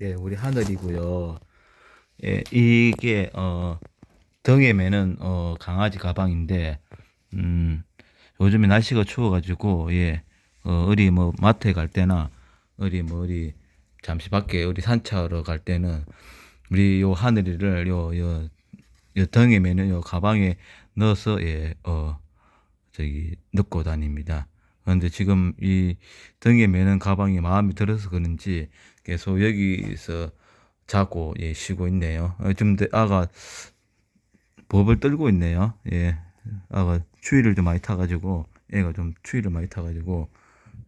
예, 우리 하늘이고요. 예, 이게 어 등에 매는 어 강아지 가방인데 음 요즘에 날씨가 추워 가지고 예, 어, 어디 뭐 마트에 갈 때나 어디 뭐 어디 잠시 밖에 어디 산책하러 갈 때는 우리 요 하늘이를 요요 요 등에 매는 요 가방에 넣어서 예, 어 저기 넣고 다닙니다. 그런데 지금 이 등에 매는 가방이 마음에 들어서 그런지 계속 여기서 자고 예, 쉬고 있네요. 어, 좀 더- 아가 법을 떨고 있네요. 예, 아가 추위를 좀 많이 타가지고 애가 좀 추위를 많이 타가지고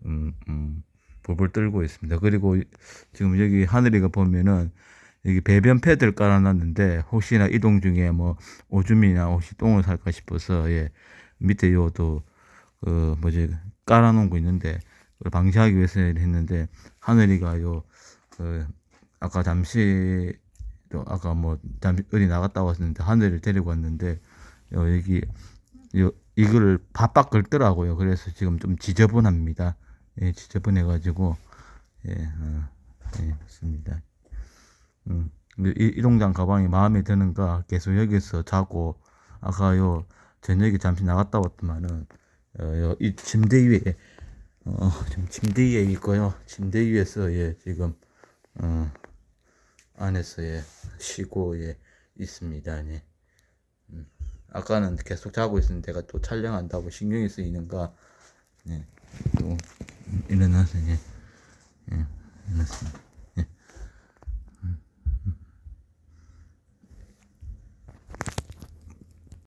음, 음, 법을 떨고 있습니다. 그리고 지금 여기 하늘이가 보면은 여기 배변 패드를 깔아놨는데 혹시나 이동 중에 뭐 오줌이나 혹시 똥을 살까 싶어서 예 밑에 요도 그 뭐지 깔아놓은 거 있는데 그걸 방지하기 위해서 했는데 하늘이가 요 그 아까 잠시 또 아까 뭐 잠시 어디 나갔다 왔었는데 하늘을 데리고 왔는데 요 여기 요 이거를 바빡 긁더라고요. 그래서 지금 좀 지저분합니다. 예, 지저분해 가지고 예, 어, 예, 맞습니다. 음, 이, 이 동장 가방이 마음에 드는가 계속 여기서 자고 아까 요 저녁에 잠시 나갔다 왔더만은 어, 요, 이 침대 위에 어, 지금 침대 위에 있고요. 침대 위에서 예, 지금 어, 안에서 예, 쉬고 예, 있습니다. 예. 음, 아까는 계속 자고 있었는데 내가 또 촬영한다고 신경이 쓰이는가 예, 또 일어나서 예, 예, 일어났습니다.